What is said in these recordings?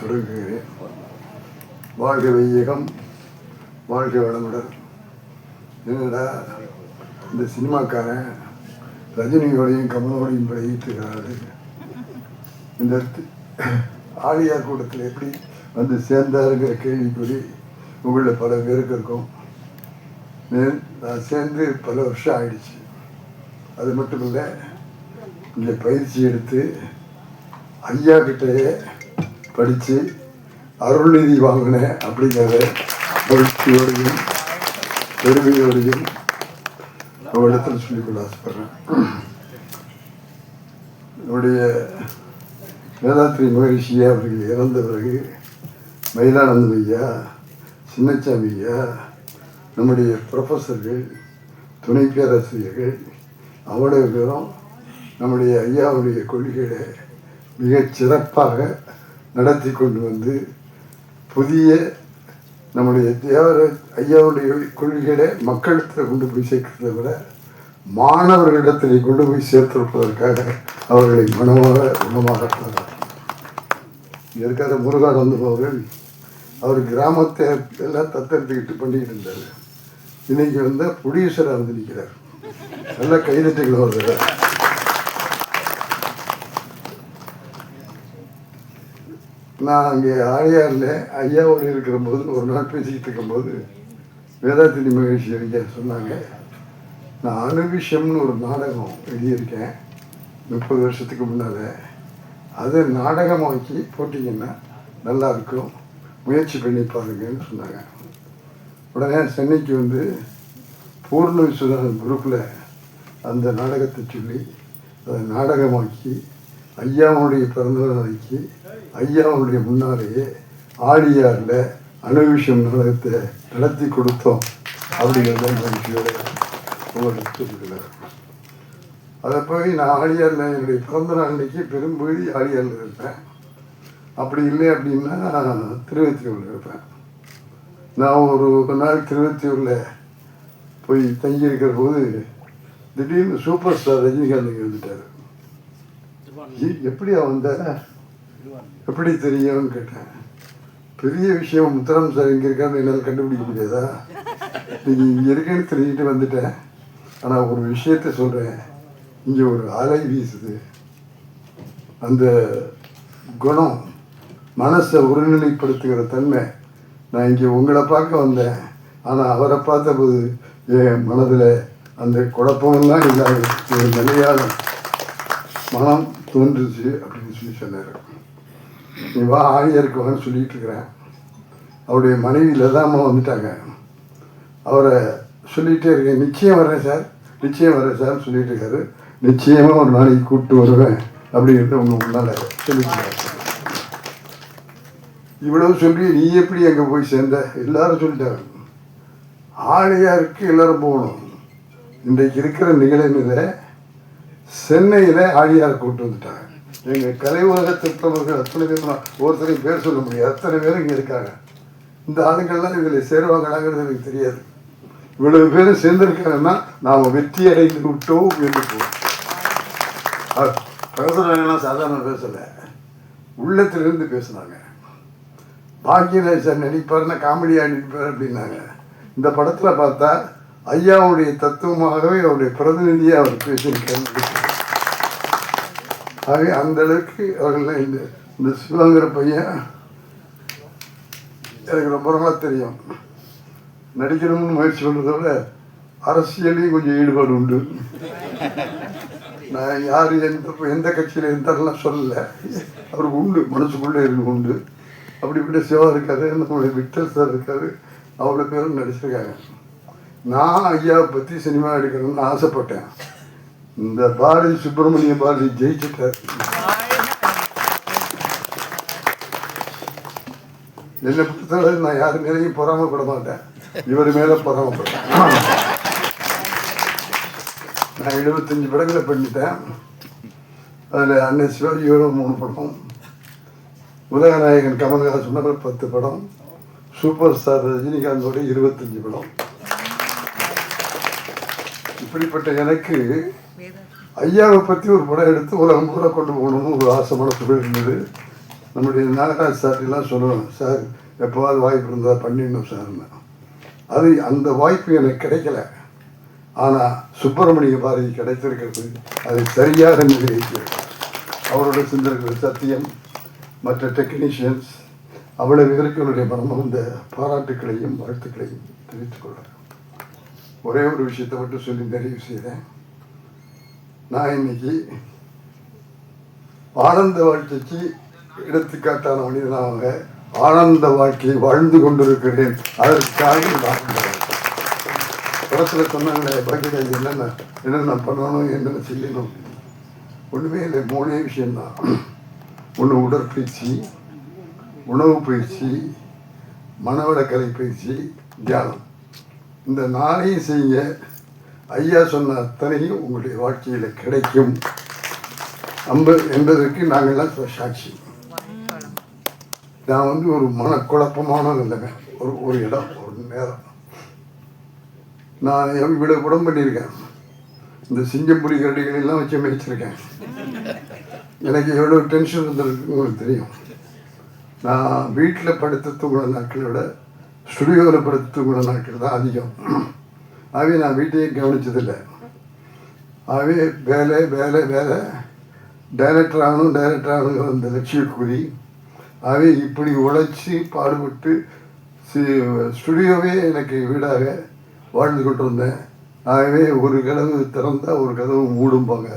தொடங்குகிறேன் வாழ்க வையகம் வாழ்க வளமுடன். என்னடா இந்த சினிமாக்காரன் ரஜினியோடையும் கமலோடையும் பழகிட்டுருக்கிறாரு இந்த ஆழியார் கூட்டத்தில் எப்படி வந்து சேர்ந்தாருங்கிற கேள்விக்குறி உங்களில் பல பேருக்கு இருக்கும். நான் சேர்ந்து பல வருஷம் ஆயிடுச்சு. அது மட்டும் இல்லை இங்கே பயிற்சி எடுத்து ஐயா கிட்டேயே படித்து அருள்நிதி வாங்கினேன் அப்படிங்கிறத மகிழ்ச்சியோடையும் பெருமையோடையும் உங்களிடத்தில் சொல்லிக்கொள்ள ஆசைப்படுறேன். என்னுடைய வேதாத்ரி மகரிஷியா அவர்கள் இறந்த பிறகு மயிலானந்தம் ஐயா சின்னச்சாமி ஐயா நம்முடைய ப்ரொஃபஸர்கள் துணை பேராசிரியர்கள் அவ்வளவு பேரும் நம்முடைய ஐயாவுடைய கொள்கைகளை மிகச் சிறப்பாக நடத்தி கொண்டு வந்து புதிய நம்முடைய தேவர ஐயாவுடைய கொள்கைகளை மக்களிடத்தில் கொண்டு போய் சேர்க்கிறத விட மாணவர்களிடத்தில் கொண்டு போய் சேர்த்திருப்பதற்காக அவர்களை மனமாக குணமாக இங்க இருக்கிற முருகானந்தம் அவர்கள் அவர் கிராமத்தை எல்லாம் தத்தெடுத்துக்கிட்டு பண்ணிக்கிட்டு இருந்தார். இன்னைக்கு வந்து புடியூசராக வந்து நிற்கிறார் நல்ல கைதட்டுகள் வருகிறார் நான் அங்கே ஆழியாரில் ஐயாவோடு இருக்கிற போது ஒரு நாள் பேசிக்கிட்டு இருக்கும்போது வேதாத்திரி மகிழ்ச்சி ஐயா சொன்னாங்க நான் அணுவிஷம்னு ஒரு நாடகம் எழுதியிருக்கேன் முப்பது வருஷத்துக்கு முன்னால். அதை நாடகமாக்கி போட்டிங்கன்னா நல்லாயிருக்கும் முயற்சி பண்ணி பாருங்கன்னு சொன்னாங்க. உடனே சென்னைக்கு வந்து பூர்ண விஸ்வநாதன் குரூப்பில் அந்த நாடகத்தை சொல்லி அதை நாடகமாக்கி ஐயாவுடைய பிறந்தநாளைக்கு ஐயாவுடைய முன்னாலேயே ஆடியாரில் அணுவிஷம் நாடகத்தை நடத்தி கொடுத்தோம் அப்படிங்கிறத மகிழ்ச்சியோட உங்களுக்கு அதை போய் நான் ஆழியாரில் என்னுடைய பிறந்த நாள் அன்னைக்கு பெரும்பகுதி ஆழியாரில் இருப்பேன். அப்படி இல்லை அப்படின்னா திருவத்தியூரில் இருப்பேன். நான் ஒரு நாள் திருவத்தியூரில் போய் தங்கி இருக்கிற போது திடீர்னு சூப்பர் ஸ்டார் ரஜினிகாந்த் வந்துட்டார். "ஏய், எப்படியா வந்த? எப்படி தெரியும்னு கேட்டேன். பெரிய விஷயம் முத்தரம் சார் இங்கே இருக்கான்னு என்னால் கண்டுபிடிக்க முடியாதா? நீங்கள் இங்கே இருக்கேன்னு தெரிஞ்சுட்டு வந்துட்டேன். ஆனால் ஒரு விஷயத்த சொல்கிறேன் இங்கே ஒரு அலை வீசுது. அந்த குணம் மனசை ஒருநிலைப்படுத்துகிற தன்மை. நான் இங்கே உங்களை பார்க்க வந்தேன். ஆனால் அவரை பார்த்தபோது என் மனதில் அந்த குழப்பமெல்லாம் இல்லாத ஒரு நிலையான மனம் தோன்றுச்சு அப்படின்னு சொல்லி சொன்னார். நீ வா ஆழியருக்கு வான்னு சொல்லிட்டு இருக்கிறேன். அவருடைய மனைவி லதாமா வந்துட்டாங்க. அவரை சொல்லிகிட்டே இருக்கேன். நிச்சயம் வரேன் சார். நிச்சயம் வரேன் சார் சொல்லிட்டு இருக்காரு. நிச்சயமாக ஒரு நாளைக்கு கூப்பிட்டு வருவேன் அப்படிங்கிறது உங்க முன்னால் சொல்லிக்கிறார் இவ்வளவு சொல்லி நீ எப்படி அங்கே போய் சேர்ந்த? எல்லாரும் சொல்லிட்டாங்க. ஆழியாருக்கு எல்லாரும் போகணும். இன்றைக்கு இருக்கிற நிகழ்நிலை சென்னையில் ஆழியார் கூப்பிட்டு வந்துட்டாங்க. எங்கள் கலை உலக அத்தனை பேர் ஒருத்தரையும் பேர் சொல்ல முடியாது. அத்தனை பேரும் இங்கே இருக்காங்க. இந்த ஆளுங்கள்லாம் இவங்களை சேருவாங்களாங்கிறது எனக்கு தெரியாது. இவ்வளவு பேரும் சேர்ந்திருக்காங்கன்னா நாம் வெற்றி அடைந்து விட்டோம் என்று போகும் பேசுகிறாங்கன்னா சாதாரண பேசலை உள்ளத்திலிருந்து பேசுனாங்க. பாக்கியராஜ் நடிப்பார்னா காமெடியாக நடிப்பார் அப்படின்னாங்க. இந்த படத்தில் பார்த்தா ஐயாவுடைய தத்துவமாகவே அவருடைய பிரதிநிதியாக அவர் பேசியிருக்காரு. ஆகவே அந்த அளவுக்கு அவர்கள் இந்த இந்த சிவங்கிற பையன் எனக்கு ரொம்ப நல்லா தெரியும். நடிக்கணும்னு முயற்சி பண்ணுறத விட அரசியலையும் கொஞ்சம் ஈடுபாடு உண்டு. நான் யார் எந்த எந்த கட்சியில் இருந்தாரெல்லாம் சொல்லலை. அவருக்கு உண்டு மனசுக்குள்ளே இருக்கு உண்டு. அப்படிப்பட்ட சிவா இருக்காரு நம்மளுடைய விக்டர் சார் இருக்காரு அவ்வளோ பேரும் நடிச்சிருக்காங்க. நான் ஐயாவை பற்றி சினிமா எடுக்கணும்னு ஆசைப்பட்டேன். இந்த பாரதி சுப்பிரமணிய பாரதி ஜெயிச்சுட்டார். என்னை பொறுத்தவரை நான் யாரு மேலேயும் பொறாமப்பட மாட்டேன். இவர் மேலே பொறாமப்படுறேன் நான் எழுபத்தஞ்சு படங்களை பண்ணிட்டேன். அதில் அன்னை சிவாஜியோட மூணு படம். உலகநாயகன் கமல்ஹாசனோட பத்து படம். சூப்பர் ஸ்டார் ரஜினிகாந்தோட இருபத்தஞ்சு படம். இப்படிப்பட்ட எனக்கு ஐயாவை பற்றி ஒரு படம் எடுத்து உலகம் பூரா கொண்டு போகணும்னு ஒரு ஆசை மனசுக்குள்ள இருந்தது. நம்முடைய நாகராஜ் சார்ட்டெல்லாம் சொல்லுவேன் சார் எப்போவாது வாய்ப்பு இருந்தால் பண்ணிடணும் சார்னு. அது அந்த வாய்ப்பு எனக்கு கிடைக்கல. ஆனால் சுப்பிரமணிய பாரதி கிடைத்திருக்கிறது. அதை சரியாக நிர்வகிக்கிறது அவரோட சிந்தனைகள் சத்தியம். மற்ற டெக்னீஷியன்ஸ் அவ்வளவு பேருக்கு என்னுடைய மனமார்ந்த பாராட்டுக்களையும் வாழ்த்துக்களையும் தெரிவித்துக் கொள்கிறேன். ஒரே ஒரு விஷயத்தை மட்டும் சொல்லி நிறைவு செய்கிறேன் நான் இன்னைக்கு ஆனந்த வாழ்க்கைக்கு எடுத்துக்காட்டான மனிதனாக ஆனந்த வாழ்க்கையை வாழ்ந்து கொண்டிருக்கிறேன். அதற்காக நான் படத்தில் சொன்னாங்களே பாக்கியராஜ் என்னென்ன என்னென்ன பண்ணணும் என்னென்ன செய்யணும்? ஒன்றுமே இல்லை மூணே விஷயம்தான். ஒன்று உடற்பயிற்சி உணவு பயிற்சி மனவளக்கலை பயிற்சி தியானம். இந்த நாளையும் செய்ய ஐயா சொன்ன அத்தனையும் உங்களுடைய வாழ்க்கையில் கிடைக்கும். அம்ப என்பதற்கு நாங்கள்லாம் சாட்சி. நான் வந்து ஒரு மனக்குழப்பமான நிலைமை. ஒரு ஒரு இடம் ஒரு நேரம். நான் இவ்வளவு குடம் பண்ணியிருக்கேன். இந்த சிங்கம்புலி கரடிகளெல்லாம் வச்சு மேய்ச்சிருக்கேன். எனக்கு எவ்வளோ டென்ஷன் இருந்திருக்கு உங்களுக்கு தெரியும். நான் வீட்டில் படுத்து தூங்குன நாட்களை விட ஸ்டுடியோவில் படுத்து நாட்கள் தான் அதிகம். ஆகவே நான் வீட்டையே கவனிச்சதில்லை ஆகவே வேலை வேலை வேலை. டைரக்டர் ஆகணும் டைரக்டர் ஆகணுங்கிற அந்த லட்சிய குறி ஆகவே இப்படி உழைச்சி பாடுபட்டு சி- ஸ்டுடியோவே எனக்கு வீடாக வாழ்ந்து கொண்டு வந்தேன். ஆகவே ஒரு கதவு திறந்தால் ஒரு கதவு மூடும்பாங்க.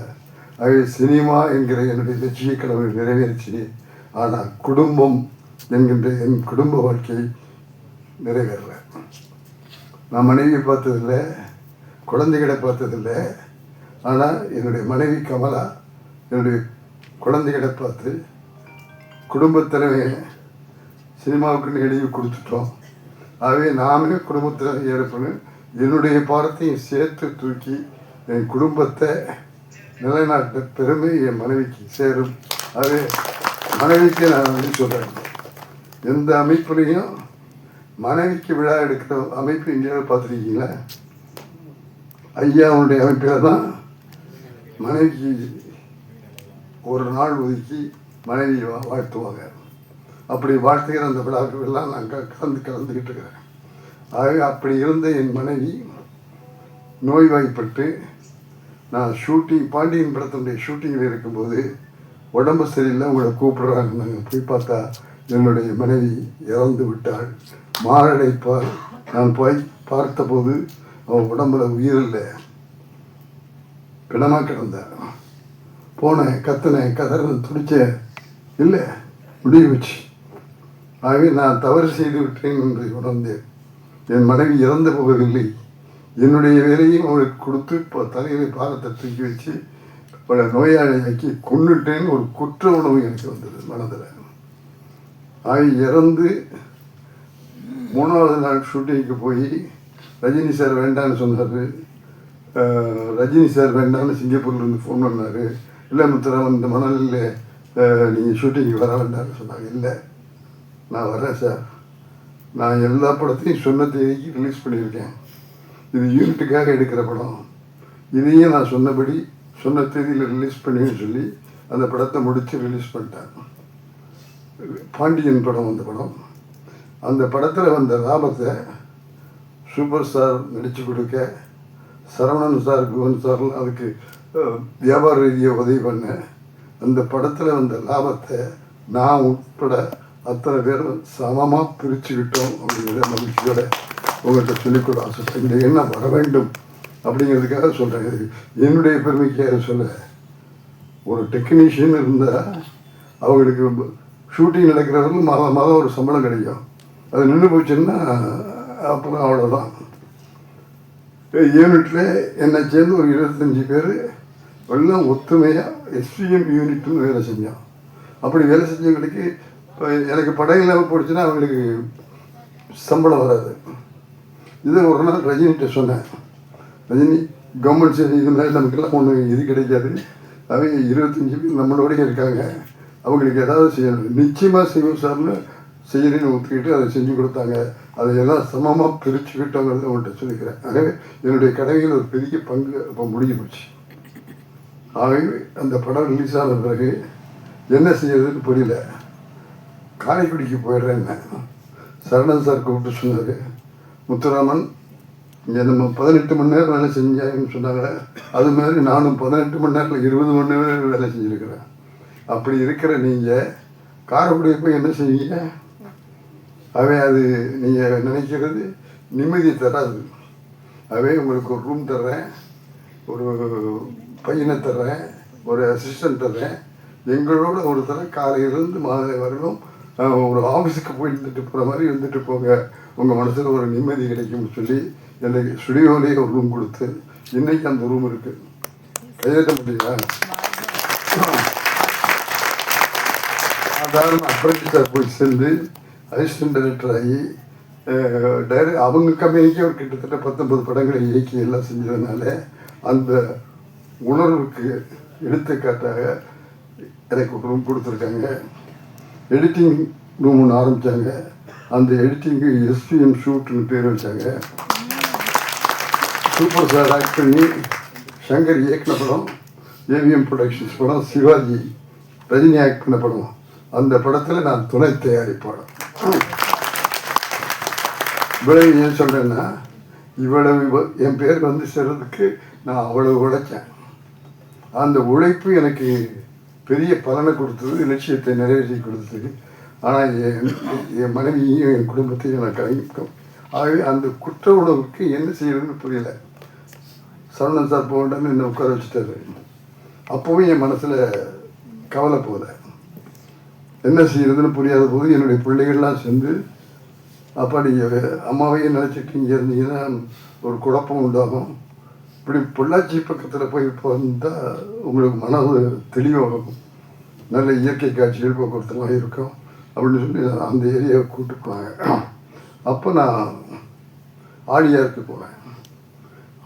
ஆகவே சினிமா என்கிற என்னுடைய லட்சிய கனவு நிறைவேறிச்சு. ஆனால் குடும்பம் என்கின்ற என் குடும்ப வாழ்க்கை நிறைவேறல. நான் மனைவியை பார்த்ததில்ல குழந்தைகளை பார்த்ததில்ல. ஆனால் என்னுடைய மனைவி கமலா என்னுடைய குழந்தைகளை பார்த்து குடும்பத்தினவே சினிமாவுக்குன்னு எழுதி கொடுத்துட்டோம். ஆகவே நாமே குடும்பத்தில் ஏற்பணும் என்னுடைய பாடத்தையும் சேர்த்து தூக்கி என் குடும்பத்தை நிலைநாட்ட பெருமை என் மனைவிக்கு சேரும். ஆகவே மனைவிக்கு நான் வந்து சொல்கிறேன் எந்த அமைப்புலையும் மனைவிக்கு விழா எடுக்கிற அமைப்பு இந்தியாவில் பார்த்துருக்கீங்களா? ஐயாவுடைய அமைப்பில் தான் மனைவிக்கு ஒரு நாள் ஒதுக்கி மனைவி வா- வாழ்த்துவாங்க. அப்படி வாழ்த்துகிற அந்த விழாக்களெல்லாம் நான் கலந்து கலந்துக்கிட்டு இருக்கிறேன். ஆகவே அப்படி இருந்த என் மனைவி நோய்வாய்ப்பட்டு நான் ஷூட்டிங் பாண்டியன் படத்தினுடைய ஷூட்டிங்கில் இருக்கும்போது உடம்பு சரியில்லை உங்களை கூப்பிடுறாங்க நாங்கள் போய் பார்த்தா என்னுடைய மனைவி இறந்து விட்டாள். மாரடைப்பால் நான் போய் பார்த்தபோது அவன் உடம்புல உயிர் இல்லை பிணமாக கிடந்தேன். போனேன் கத்தினேன் கதறேன் துடிச்சேன் இல்லை முடிவு வச்சு ஆகவே நான் தவறு செய்து விட்டேன் என்று உணர்ந்தேன். என் மனைவி இறந்து போகவில்லை. என்னுடைய வேலையும் அவளுக்கு கொடுத்து இப்போ தலையில் பாரத்தை தூக்கி வச்சு பல நோயாளியாக்கி கொண்டுட்டேன்னு ஒரு குற்ற உணவு எனக்கு வந்தது மனதில். ஆகி இறந்து மூணாவது நாள் ஷூட்டிங்க்கு போய் ரஜினி சார் வேண்டான்னு சொன்னார். ரஜினி சார் வேண்டாம்னு சிங்கப்பூர்லேருந்து ஃபோன் பண்ணார். இல்லை முத்துராமன் இந்த மணலில் நீங்கள் ஷூட்டிங்க்கு வர வேண்டாம்னு சொன்னாங்க. இல்லை நான் வரேன் சார் நான் எல்லா படத்தையும் சொன்ன தேதிக்கு ரிலீஸ் பண்ணியிருக்கேன். இது யூனிட்டுக்காக எடுக்கிற படம். இதையும் நான் சொன்னபடி சொன்ன தேதியில் ரிலீஸ் பண்ணின்னு சொல்லி அந்த படத்தை முடித்து ரிலீஸ் பண்ணிட்டேன். பாண்டியன் படம் அந்த படம். அந்த படத்தில் வந்த லாபத்தை சூப்பர் ஸ்டார் நடித்து கொடுக்க சரவணன் சார் குவன் சார்லாம் அதுக்கு வியாபார ரீதியாக உதவி பண்ணேன் அந்த படத்தில் வந்த லாபத்தை நான் உட்பட அத்தனை பேரும் சமமாக பிரிச்சுக்கிட்டோம் அப்படிங்கிற மகிழ்ச்சியோட உங்கள்கிட்ட சொல்லிக்கொள்ள ஆசை இந்த எண்ணம் வர வேண்டும் அப்படிங்கிறதுக்காக சொல்கிறேன் என்னுடைய பெருமைக்காக சொல்ல ஒரு டெக்னீஷியன் இருந்தால் அவங்களுக்கு ஷூட்டிங் நடக்கிறவங்களுக்கு மாதம் மாதம் ஒரு சம்பளம் கிடைக்கும். அது நின்று போச்சுன்னா அப்புறம் அவ்வளோதான் யூனிட்டில் என்னை சேர்ந்து ஒரு இருபத்தஞ்சி பேர் எல்லாம் ஒத்துமையாக எஸ்பிஎம் யூனிட்னு வேலை செஞ்சோம். அப்படி வேலை செஞ்சவங்களுக்கு எனக்கு படையில் போச்சுன்னா அவங்களுக்கு சம்பளம் வராது. இது ஒரு நாள் ரஜினிகிட்ட சொன்னேன். ரஜினி கவர்மெண்ட் சரி இது மாதிரி நமக்கெல்லாம் ஒன்று இது கிடைக்காது. அவங்க இருபத்தஞ்சி பேர் நம்மளோடய இருக்காங்க. அவங்களுக்கு ஏதாவது செய்யணும். நிச்சயமாக செய்வோம் சார்னு செய்யணும்னு ஒத்துக்கிட்டு அதை செஞ்சு கொடுத்தாங்க. அதை எல்லாம் சமமாக பிரிச்சுக்கிட்டோங்கிறத உங்கள்கிட்ட சொல்லிக்கிறேன். ஆகவே என்னுடைய கடமையில் ஒரு பெரிய பங்கு அப்போ முடிஞ்சு போச்சு. ஆகவே அந்த படம் ரிலீஸ் ஆன பிறகு என்ன செய்யறதுன்னு புரியல. காரைக்குடிக்கு போயிடுறேன் சரணன் சார் கூப்பிட்டு சொன்னார். முத்துராமன் இங்கே நம்ம பதினெட்டு மணி நேரம் வேலை செஞ்சாங்கன்னு சொன்னாங்க. அது மாதிரி நானும் பதினெட்டு மணி நேரத்தில் இருபது மணி நேரம் வேலை செஞ்சுருக்கிறேன். அப்படி இருக்கிற நீங்கள் காரைக்குடியை போய் என்ன செய்வீங்க? அவன் அது நீங்கள் நினைக்கிறது நிம்மதி தராது. அவன் உங்களுக்கு ஒரு ரூம் தர்றேன் ஒரு பையனை தர்றேன் ஒரு அசிஸ்டன்ட் தர்றேன். எங்களோட ஒரு தரம் காலையிலேருந்து மாலை வரலும் ஒரு ஆஃபீஸுக்கு போய் இருந்துட்டு போகிற மாதிரி இருந்துட்டு போங்க. உங்கள் மனசில் ஒரு நிம்மதி கிடைக்கும்னு சொல்லி எனக்கு ஸ்டுடியோலேயே ஒரு ரூம் கொடுத்து இன்றைக்கி அந்த ரூம் இருக்குது கையெழுத்த முடியுங்களா சாதாரண அப்ரண்டிஸாக போய் சேர்ந்து அசிஸ்டன்ட் டைரக்டர் ஆகி டைர அவங்க கம்பெனிக்கே ஒரு கிட்டத்தட்ட பத்தொன்பது படங்களை இயக்கி எல்லாம் செஞ்சதுனால அந்த உணர்வுக்கு எடுத்துக்காட்டாக எனக்கு ஒரு ரூம் கொடுத்துருக்காங்க. எடிட்டிங் ரூம் ஒன்று ஆரம்பித்தாங்க அந்த எடிட்டிங்கு எஸ்பிஎம் ஷூட்னு பேர் வச்சாங்க. சூப்பர் ஸ்டார் ஆக்ட் பண்ணி சங்கர் இயக்குன படம் ஏவிஎம் ப்ரொடக்ஷன்ஸ் படம் சிவாஜி ரஜினி ஆக்ட் பண்ண படம். அந்த படத்தில் நான் துணை தயாரிப்பாளர். இவ்வளவு ஏன் சொல்கிறேன்னா இவ்வளவு இவ- என் பேர் வந்து சேர்றதுக்கு நான் அவ்வளவு உழைச்சேன். அந்த உழைப்பு எனக்கு பெரிய பலனை கொடுத்தது லட்சியத்தை நிறைவேற்றி கொடுத்தது. ஆனால் என் என் மனைவியையும் என் குடும்பத்தையும் நான் கலைக்கும் ஆகவே அந்த குற்ற உணவுக்கு என்ன செய்யறதுன்னு புரியல. சரவணன் சார் போகணுன்னு என்னை உட்கார வச்சுட்டாரு. அப்போவும் என் மனசில் கவலை போகலை. என்ன செய்யறதுன்னு புரியாத போது என்னுடைய பிள்ளைகள்லாம் சேர்ந்து அப்பா நீங்கள் அம்மாவையே நினச்சிட்டு இங்கே இருந்தீங்கன்னா ஒரு குழப்பம் உண்டாகும். இப்படி பொள்ளாச்சி பக்கத்தில் போய் இப்போ வந்தால் உங்களுக்கு மன தெளிவாகும். நல்ல இயற்கை காட்சிகள் போக்குவரத்துலாம் இருக்கும் அப்படின்னு சொல்லி அந்த ஏரியாவை கூப்பிட்டு போனாங்க. அப்போ நான் ஆழியாருக்கு போனேன்.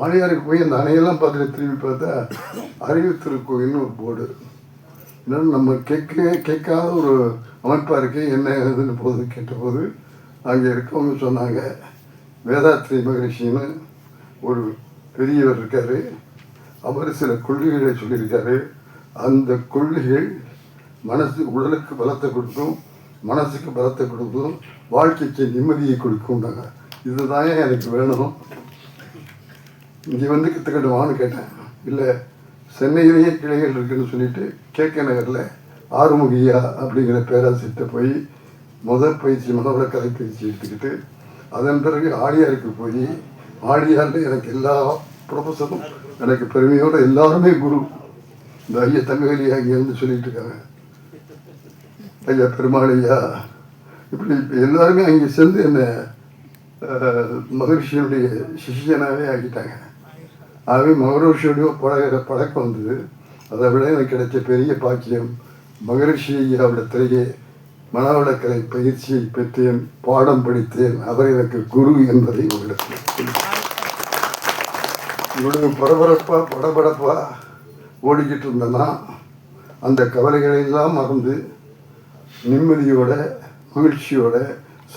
ஆழியாருக்கு போய் அந்த அணையெல்லாம் பார்த்துட்டு திரும்பி பார்த்தா அறிவு திருக்கோயில்னு ஒரு போர்டு இன்னும் நம்ம கேட்க கேட்காத ஒரு அமைப்பாக இருக்குது என்ன ஏதுன்னு போது கேட்டபோது அங்கே இருக்கவங்க சொன்னாங்க வேதாத்ரி மகரிஷின்னு ஒரு பெரியவர் இருக்கார். அவர் சில கொள்கைகளை சொல்லியிருக்காரு. அந்த கொள்கைகள் மனசு உடலுக்கு பலத்தை கொடுக்கும் மனசுக்கு பலத்தை கொடுக்கும் வாழ்க்கைக்கு நிம்மதியை கொடுக்கும்னாங்க. இதுதான் எனக்கு வேணும். இங்கே வந்து கற்றுக்கட்டுமான்னு கேட்டேன். இல்லை சென்னையிலேயே கிளைகள் இருக்குன்னு சொல்லிட்டு கே கே நகரில் ஆறுமுகியா அப்படிங்கிற பேராசிரியர்கிட்ட போய் முதல் பயிற்சி மனவள கலை பயிற்சி எடுத்துக்கிட்டு அதன் பிறகு ஆழியாருக்கு போய் ஆழியாரில் எனக்கு எல்லா ப்ரொஃபஸரும் எனக்கு பெருமையோட எல்லாருமே குரு. இந்த ஐயா தங்கவேலி அங்கேருந்து சொல்லிட்டு இருக்காங்க. ஐயா பெருமாள் ஐயா இப்படி எல்லாருமே அங்கே சேர்ந்து என்னை மகிழ்ச்சியினுடைய சிஷியனாகவே ஆக்கிட்டாங்க. ஆகவே மகரிஷியோடைய பழக பழக்கம் வந்தது அதை விட எனக்கு கிடைச்ச பெரிய பாக்கியம் மகரிஷி ஐயாவிடத்திலேயே மனவளக்கலை பயிற்சியை பெற்றேன் பாடம் படித்தேன். அவர் எனக்கு குரு என்பதை உங்களுக்கு இவ்வளவு பரபரப்பா படபடப்பா ஓடிக்கிட்டு இருந்தேன்னா அந்த கவலைகளை எல்லாம் மறந்து நிம்மதியோட மகிழ்ச்சியோட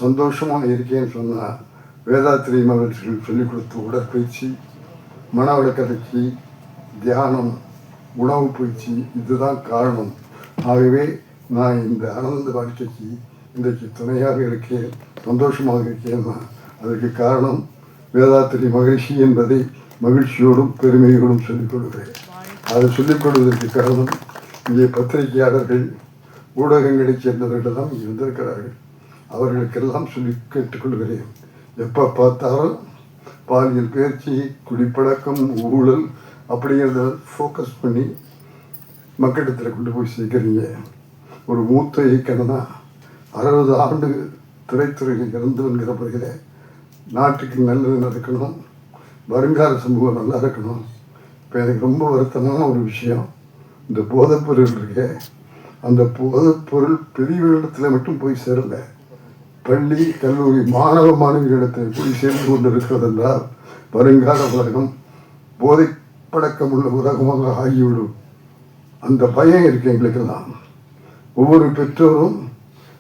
சந்தோஷமாக இருக்கேன்னு சொன்னால் வேதாத்திரி மகிழ்ச்சிகள் சொல்லிக் கொடுத்த உடற்பயிற்சி மனவளக்கலைச்சி தியானம் உணவு பயிற்சி இதுதான் காரணம். ஆகவே நான் இந்த ஆனந்த வாழ்க்கைக்கு இன்றைக்கு துணையாக இருக்கேன் சந்தோஷமாக இருக்கேன். அதற்கு காரணம் வேதாத்திரி மகிழ்ச்சி என்பதை மகிழ்ச்சியோடும் பெருமையோடும் சொல்லிக் கொள்கிறேன். அதை சொல்லிக் கொள்வதற்கு காரணம் இங்கே பத்திரிகையாளர்கள் ஊடகங்களைச் சேர்ந்தவர்கள் தான் அவர்களுக்கெல்லாம் சொல்லி கேட்டுக்கொள்கிறேன் எப்போ பார்த்தாலும் பாலியல் பயிற்சி குடிப்பழக்கம் ஊழல் அப்படிங்கிறத ஃபோக்கஸ் பண்ணி மக்களிடத்தில் கொண்டு போய் சேர்க்குறீங்க ஒரு மூத்த இயக்கணும்னா அறுபது ஆண்டு திரைத்துறையில் இறந்துங்கிற பிறகு நாட்டுக்கு நல்லது நடக்கணும் வருங்கால சமூகம் நல்லா இருக்கணும். இப்போ எனக்கு ரொம்ப வருத்தமான ஒரு விஷயம் இந்த போதைப்பொருள் இருக்கு. அந்த போதைப்பொருள் பெரியவர்களிடத்தில் மட்டும் போய் சேரலை. பள்ளி கல்லூரி மாணவ மாணவிகளிடத்தில் போய் சேர்ந்து கொண்டு வருங்கால உலகம் போதை பழக்கம் உள்ள உலகமாக ஆகிவிடும். அந்த பயம் இருக்கு எங்களுக்கெல்லாம். ஒவ்வொரு பெற்றோரும்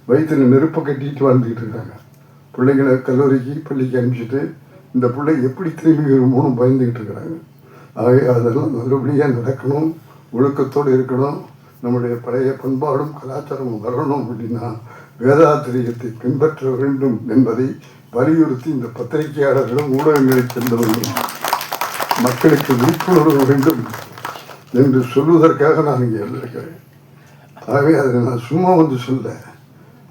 வயிற்றில் நெருப்பை கட்டிட்டு வாழ்ந்துக்கிட்டு இருக்காங்க. பிள்ளைங்களை கல்லூரிக்கு பள்ளிக்கு அனுப்பிச்சிட்டு இந்த பிள்ளை எப்படி திரும்பி வருமோன்னு பயந்துக்கிட்டு இருக்கிறாங்க. ஆகவே அதெல்லாம் நல்லபடியாக நடக்கணும் ஒழுக்கத்தோடு இருக்கணும் நம்முடைய பழைய பண்பாடும் கலாச்சாரமும் வரணும் அப்படின்னா வேதாத்திரியத்தை பின்பற்ற வேண்டும் என்பதை வலியுறுத்தி இந்த பத்திரிகையாளர்களும் ஊடகங்களைச் சேர்ந்தவர்களும் மக்களுக்கு விழிப்புணர்வு வேண்டும் என்று சொல்வதற்காக நான் இங்கே வந்திருக்கிறேன். ஆகவே அதை நான் சும்மா வந்து சொல்ல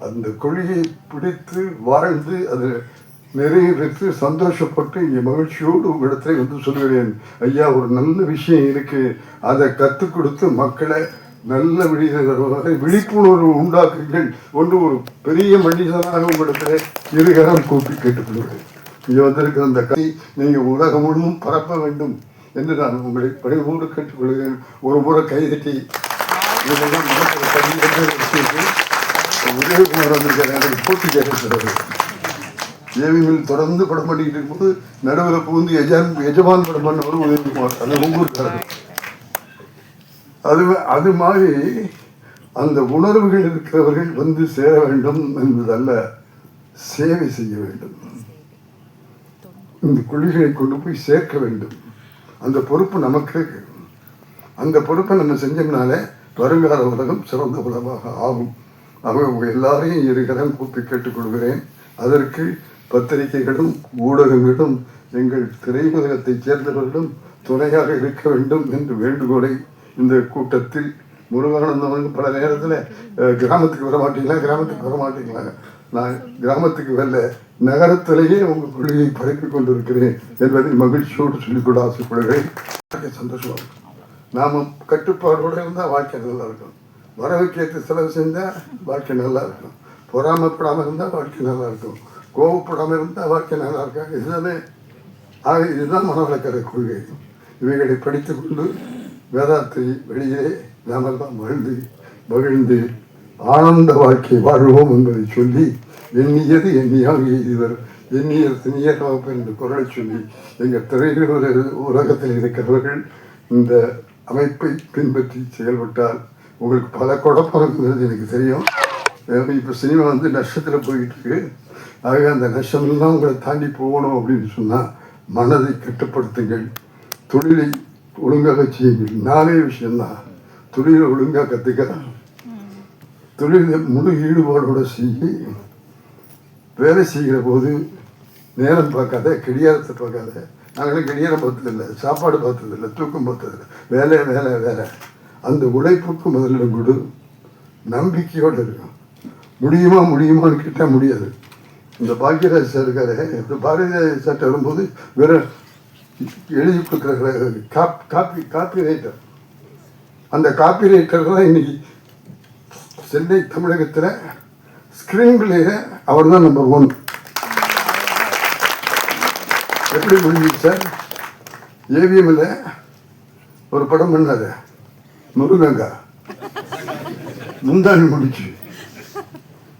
அந்த கொள்கையை பிடித்து வாழ்ந்து அதை நிறைவேற்று சந்தோஷப்பட்டு இங்கே மகிழ்ச்சியோடு உங்களிடத்தில் வந்து சொல்கிறேன். ஐயா ஒரு நல்ல விஷயம் இருக்குது அதை கற்றுக் கொடுத்து மக்களை நல்ல மனிதர்களாக விழிப்புணர்வு உண்டாக்குங்கள் ஒன்று ஒரு பெரிய மனிதனாக உங்களுக்கு இருகரம் கூப்பி கேட்டுக்கொள்கிறேன். இங்கே வந்திருக்கிற அந்த கதை நீங்கள் உலகம் முழுவதும் பரப்ப வேண்டும் என்று நான் உங்களை பணிவோடு கேட்டுக்கொள்கிறேன். ஒரு முறை கைதட்டி இதெல்லாம் உதயகுமார் எனக்கு போட்டி கேட்கிறது ஏவிமில் தொடர்ந்து படம் பண்ணிக்கிட்டு இருக்கும்போது நடுவில் புகுந்து எஜான் எஜமான் படம் பண்ணவர் உதயகுமார் அந்த ஒவ்வொருக்காரர் அது அது மாதிரி அந்த உணர்வுகள் இருக்கிறவர்கள் வந்து சேர வேண்டும் என்பதல்ல சேவை செய்ய வேண்டும். இந்த கொள்கைகளை கொண்டு போய் சேர்க்க வேண்டும். அந்த பொறுப்பு நமக்கு. இருக்கு. அந்த பொறுப்பை நம்ம செஞ்சோம்னாலே வருங்கால உலகம் சிறந்த உலகமாக ஆகும். அவங்க உங்கள் எல்லாரையும் இருக்கிறேன் கூப்பி கேட்டுக்கொள்கிறேன். அதற்கு பத்திரிகைகளும் ஊடகங்களும் எங்கள் திரையுலகத்தைச் சேர்ந்தவர்களும் துணையாக இருக்க வேண்டும் என்று வேண்டுகோளை இந்த கூட்டத்தில் முருகானந்தவனுக்கு பல நேரத்தில் கிராமத்துக்கு வர மாட்டீங்களா? கிராமத்துக்கு வர மாட்டீங்களா? நான் கிராமத்துக்கு வரல நகரத்திலேயே உங்கள் கொள்கையை பரப்பிக் கொண்டிருக்கிறேன் என்பதை மகிழ்ச்சியோடு சொல்லிக்கொள்ள ஆசைப்படுகிறேன். எனக்கு சந்தோஷமா இருக்கும். நாம் கட்டுப்பாடோடு இருந்தால் வாழ்க்கை நல்லா இருக்கும். வரவுக்கேற்று செலவு செஞ்சால் வாழ்க்கை நல்லா இருக்கும். பொறாமப்படாமல் இருந்தால் வாழ்க்கை நல்லா இருக்கும். கோவப்படாமல் இருந்தால் வாழ்க்கை நல்லா இருக்கும். இதுதானே? ஆக இதுதான் மனவளக்கரை கொள்கை. இவைகளை படித்துக்கொண்டு வேதாத்திரி வெளியே நாமெல்லாம் மகிழ்ந்து மகிழ்ந்து ஆனந்த வாழ்க்கை வாழ்வோம் என்பதை சொல்லி எண்ணியது எண்ணியாக இவர் எண்ணியது திணியர் வகுப்பு என்று குரலை சொல்லி எங்கள் திரையிட உலகத்தில் இருக்கிறவர்கள் இந்த அமைப்பை பின்பற்றி செயல்பட்டால் உங்களுக்கு பல குழப்பங்கிறது எனக்கு தெரியும். இப்போ சினிமா வந்து நஷ்டத்தில் போயிட்டு இருக்கு ஆகவே அந்த நஷ்டமெல்லாம் உங்களை தாண்டி போகணும் அப்படின்னு சொன்னால் மனதை கட்டுப்படுத்துங்கள். தொழிலை ஒழுங்காக செய்யுங்கள் நாலே விஷயம்தான் தொழிலை ஒழுங்காக கற்றுக்கிறேன் தொழிலை முழு ஈடுபாடோட செய்ய வேலை செய்கிற போது நேரம் பார்க்காத கிடையாரத்தை பார்க்காத. நாங்களும் கடியாரம் பார்த்ததில்லை சாப்பாடு பார்த்ததில்லை தூக்கம் பார்த்ததில்லை. வேலை வேலை வேலை. அந்த உழைப்புக்கு முதலிடம் கொடு. நம்பிக்கையோடு இருக்கும் முடியுமா முடியுமான்னு கேட்டால் முடியாது. இந்த பாக்கியராஜ் சார் இருக்காரு. இந்த பாரதிராஜ் சார்ட்ட வரும்போது வெறும் எழுதி கொடுக்குற காப் காப்பி காப்பி ரைட்டர் அந்த காப்பி ரைட்டர் தான் இன்னைக்கு சென்னை தமிழகத்தில் ஸ்க்ரீன் பிளேய அவர் தான் நம்பர் ஒன் எப்படி முடிஞ்சுது சார்? ஏவிஎம்ல ஒரு படம் பண்ணார். முருகங்கா. முந்தாணி முடிச்சு.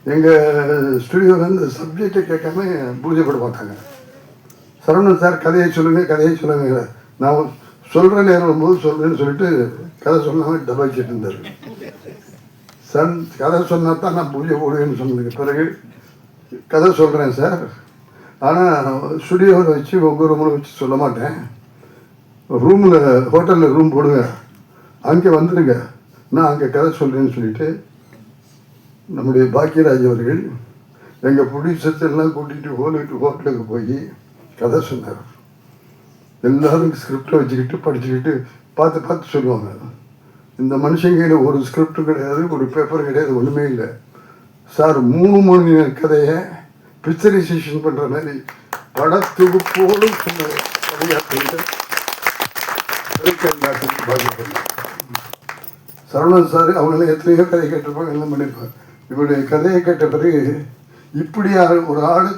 எங்கள் ஸ்டுடியோவில் இந்த சப்ஜெக்டை கேட்காம பூஜை போட மாட்டாங்க. சரவணன் சார் கதையை சொல்லுங்க கதையை சொல்லுங்க நான் சொல்கிற நேரம் வரும்போது சொல்கிறேன்னு சொல்லிட்டு கதை சொன்னாங்க டபாய்ச்சிட்டு இருந்தார். சார் கதை சொன்னா தான் நான் பூஜை போடுவேன்னு சொன்னதுக்கு பிறகு கதை சொல்கிறேன் சார். ஆனால் ஸ்டுடியோவில் வச்சு ஒவ்வொரு ரூமில் வச்சு சொல்ல மாட்டேன். ரூமில் ஹோட்டலில் ரூம் போடுங்க. அங்கே வந்துடுங்க நான் அங்கே கதை சொல்கிறேன்னு சொல்லிட்டு நம்முடைய பாக்கியராஜ் அவர்கள் எங்கள் ப்ரொடியூசர்ஸ் எல்லாம் கூட்டிகிட்டு ஹோலிட்டு ஹோட்டலுக்கு போய் கதை சொன்னார். எல்லாரும் ஸ்கிரிப்டை வச்சுக்கிட்டு படிச்சுக்கிட்டு பார்த்து பார்த்து சொல்லுவாங்க. இந்த மனுஷங்க ஒரு ஸ்கிரிப்ட் கிடையாது ஒரு பேப்பர் கிடையாது ஒன்றுமே இல்லை. சார் மூணு மணி நேர கதையை பிக்சரைசேஷன் பண்ணுற மாதிரி படத்தொகுப்போடு சொன்ன சரவணன் சார் அவங்கள எத்தனையோ கதை கேட்டிருப்பாங்க எல்லாம் பண்ணியிருப்பாங்க இவருடைய கதையை கேட்ட பிறகு இப்படி ஒரு ஆள்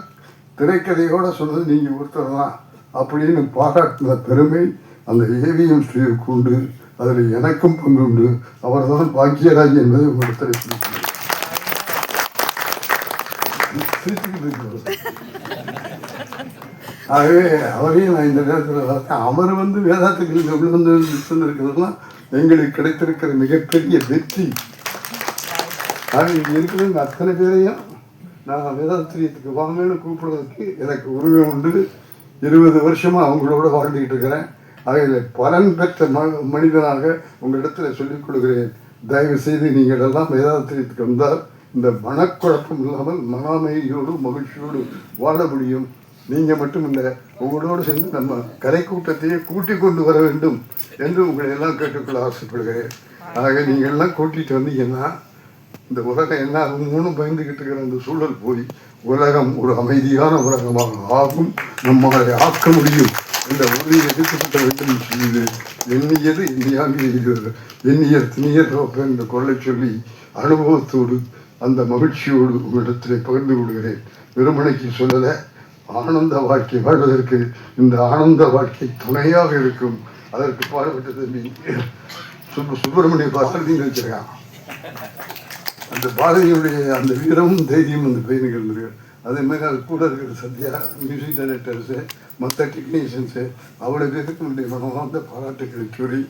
திரைக்கதையோட சொன்னது நீங்கள் ஒருத்தர் தான் அப்படின்னு பாராட்டின பெருமை அந்த ஏவிஎம் ஸ்ரீவுக்கு உண்டு அதில் எனக்கும் பங்கு உண்டு. அவர் தான் பாக்கியராஜ் என்பதை உங்களுக்கு ஆகவே அவரையும் நான் இந்த நேரத்தில் பார்த்தேன். அவர் வந்து வேதாத்துக்கு இந்த உள்ள வந்து எங்களுக்கு கிடைத்திருக்கிற மிகப்பெரிய வெற்றி. ஆக இங்கே இருக்கிறவங்க அத்தனை பேரையும் நான் வேதாத்திரியத்துக்கு வாங்கன்னு கூப்பிடுறதுக்கு எனக்கு உரிமை உண்டு. இருபது வருஷமாக அவங்களோட வாழ்ந்துக்கிட்டு இருக்கிறேன். அதில் பலன் பெற்ற ம மனிதனாக உங்களிடத்தில் சொல்லிக் கொள்கிறேன் தயவு செய்து நீங்கள் எல்லாம் வேதாத்திரியத்துக்கு வந்தால் இந்த மனக்குழப்பம் இல்லாமல் மன அமைதியோடு மகிழ்ச்சியோடு வாழ முடியும். நீங்கள் மட்டும் இல்லை உங்களோடு சேர்ந்து நம்ம கலை கூட்டத்தையே கூட்டி கொண்டு வர வேண்டும் என்று உங்களை எல்லாம் கேட்டுக்கொள்ள ஆசைப்படுகிறேன். ஆக நீங்கள் எல்லாம் கூட்டிகிட்டு வந்தீங்கன்னா இந்த உலகம் என்ன மூணும் பயந்துகிட்டு இருக்கிற அந்த சூழல் போய் உலகம் ஒரு அமைதியான உலகமாக ஆகும். நம்மளை ஆக்க முடியும். இந்த உறுதியை எதிர்க்கப்பட்ட வேண்டும் செய்து எண்ணியது எண்ணியாக எய்துவது எண்ணியர் திணியர் என்ற குரலை சொல்லி அனுபவத்தோடு அந்த மகிழ்ச்சியோடு உங்களிடத்திலே பகிர்ந்து கொள்கிறேன். வெறுமனைக்கு சொல்லலை ஆனந்த வாழ்க்கை வாழ்வதற்கு இந்த ஆனந்த வாழ்க்கை துணையாக இருக்கும். அதற்கு பாடுபட்ட தம்பி சுப்பு சுப்பிரமணிய பாரதின்னு வச்சிருக்கான் அந்த பாரதியுடைய அந்த வீரமும் தைரியமும் அந்த பையனுக்கு இருந்திருக்கு அதே மாதிரி அது கூட இருக்கிற சத்யா மியூசிக் டைரக்டர்ஸு மற்ற டெக்னீஷியன்ஸு அவ்வளோ பேருக்குடைய மனமார்ந்த பாராட்டுக்களை கூறி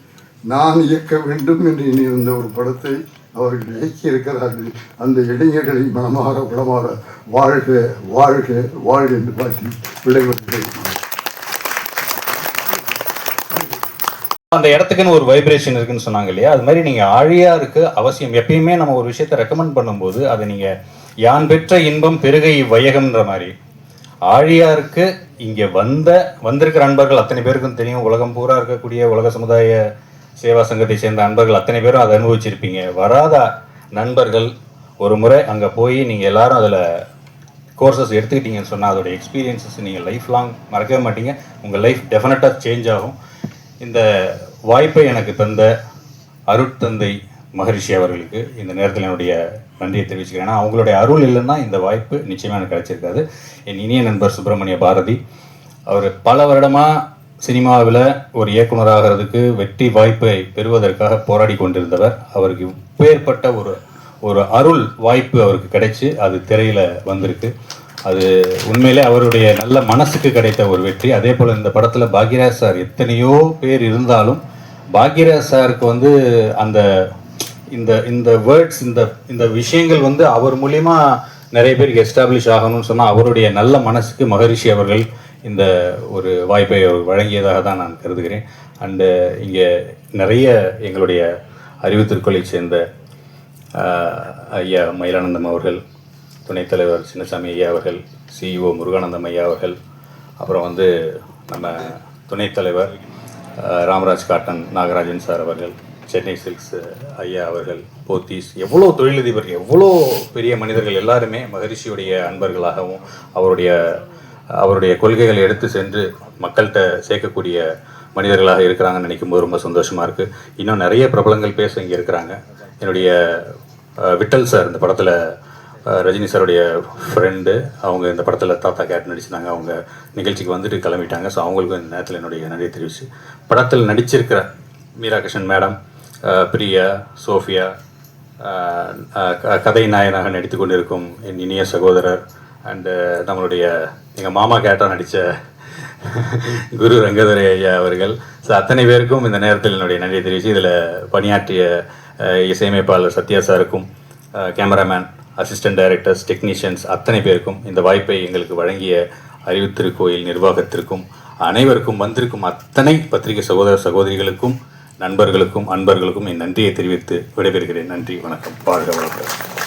நான் இயக்க வேண்டும் என்று இனி வந்த ஒரு படத்தை அவர்கள் இயக்கி இருக்கிறார்கள் அந்த இளைஞர்களை மனமாற உளமாற வாழ்க வாழ்க வாழ்க என்று பாட்டி விடைபெறுகிறேன். அந்த இடத்துக்குன்னு ஒரு வைப்ரேஷன் இருக்குன்னு சொன்னாங்க இல்லையா? அது மாதிரி நீங்க ஆழியாருக்கு அவசியம். எப்பயுமே நம்ம ஒரு விஷயத்த ரெக்கமெண்ட் பண்ணும்போது அதை நீங்க யான் பெற்ற இன்பம் பெருகை வையகம்ன்ற மாதிரி. ஆழியாருக்கு இங்க வந்த வந்திருக்கிற அன்பர்கள் அத்தனை பேருக்கும் தெரியும். உலகம் பூரா இருக்கக்கூடிய உலக சமுதாய சேவா சங்கத்தை சேர்ந்த அன்பர்கள் அத்தனை பேரும் அதை அனுபவிச்சிருப்பீங்க. வராத நண்பர்கள் ஒரு முறை அங்க போய் நீங்க எல்லாரும் அதுல கோர்சஸ் எடுத்துக்கிட்டீங்கன்னு சொன்னால் அதோட எக்ஸ்பீரியன்சஸ் நீங்கள் லைஃப் லாங் மறக்கவே மாட்டீங்க. உங்கள் லைஃப் டெஃபினட்டாக சேஞ்ச் ஆகும். இந்த வாய்ப்பை எனக்கு தந்த அருட்தந்தை மகரிஷி அவர்களுக்கு இந்த நேரத்தில் என்னுடைய நன்றியை தெரிவிச்சுக்கிறேன். ஏன்னா அவங்களுடைய அருள் இல்லைன்னா இந்த வாய்ப்பு நிச்சயமாக எனக்கு கிடைச்சிருக்காது. என் இனிய நண்பர் சுப்பிரமணிய பாரதி அவர் பல வருடமாக சினிமாவில் ஒரு இயக்குனராகிறதுக்கு வெற்றி வாய்ப்பை பெறுவதற்காக போராடி கொண்டிருந்தவர். அவருக்கு இப்பேற்பட்ட ஒரு ஒரு அருள் வாய்ப்பு அவருக்கு கிடைச்சி அது திரையில் வந்திருக்கு. அது உண்மையிலே அவருடைய நல்ல மனசுக்கு கிடைத்த ஒரு வெற்றி. அதே போல் இந்த படத்தில் பாக்யராஜ் சார் எத்தனையோ பேர் இருந்தாலும் பாக்யராஜ் சாருக்கு வந்து அந்த இந்த இந்த வேர்ட்ஸ் இந்த இந்த விஷயங்கள் வந்து அவர் மூலியமா நிறைய பேருக்கு எஸ்டாப்ளிஷ் ஆகணும்னு சொன்னால் அவருடைய நல்ல மனசுக்கு மகரிஷி அவர்கள் இந்த ஒரு வாய்ப்பை அவர் வழங்கியதாக தான் நான் கருதுகிறேன். அண்டு இங்கே நிறைய எங்களுடைய அறிவுத்திற்கொலை சேர்ந்த ஐயா மயிலானந்தம் அவர்கள் துணைத் தலைவர் சின்னசாமி ஐயா அவர்கள் சிஇஓ முருகானந்தம் ஐயா அவர்கள் அப்புறம் வந்து நம்ம துணைத் தலைவர் ராமராஜ் காட்டன் நாகராஜன் சார் அவர்கள் சென்னை சில்க்ஸ் ஐயா அவர்கள் போத்தீஸ் எவ்வளோ தொழிலதிபர் எவ்வளோ பெரிய மனிதர்கள் எல்லாருமே மகரிஷியுடைய அன்பர்களாகவும் அவருடைய அவருடைய கொள்கைகளை எடுத்து சென்று மக்கள்கிட்ட சேர்க்கக்கூடிய மனிதர்களாக இருக்கிறாங்கன்னு நினைக்கும் போது ரொம்ப சந்தோஷமாக இருக்குது இன்னும் நிறைய பிரபலங்கள் பேச இங்கே இருக்கிறாங்க. என்னுடைய விட்டல் சார் இந்த படத்தில் ரஜினி சாருடைய ஃப்ரெண்டு அவங்க இந்த படத்தில் தாத்தா கேட் நடிச்சிருந்தாங்க. அவங்க நிகழ்ச்சிக்கு வந்துட்டு கிளம்பிட்டாங்க. ஸோ அவங்களுக்கும் இந்த நேரத்தில் என்னுடைய நன்றியை தெரிவிச்சு படத்தில் நடிச்சிருக்கிற மீரா கிருஷ்ணன் மேடம் பிரியா சோஃபியா கதை நாயனாக நடித்து கொண்டிருக்கும் என் இனிய சகோதரர் அண்டு நம்மளுடைய எங்கள் மாமா கேட்டாக நடித்த குரு ரங்கதுரை ஐயா அவர்கள். ஸோ அத்தனை பேருக்கும் இந்த நேரத்தில் என்னுடைய நன்றியை தெரிவித்து இதில் பணியாற்றிய இசையமைப்பாளர் சத்யா சாருக்கும் கேமராமேன் அசிஸ்டன்ட் டைரக்டர்ஸ் டெக்னீஷியன்ஸ் அத்தனை பேருக்கும் இந்த வாய்ப்பை எங்களுக்கு வழங்கிய அறிவுத்திருக்கோயில் நிர்வாகத்திற்கும் அனைவருக்கும் வந்திருக்கும் அத்தனை பத்திரிகை சகோதர சகோதரிகளுக்கும் நண்பர்களுக்கும் அன்பர்களுக்கும் என் நன்றியை தெரிவித்து விடைபெறுகிறேன். நன்றி வணக்கம். வாழ்க வளர்கிறேன்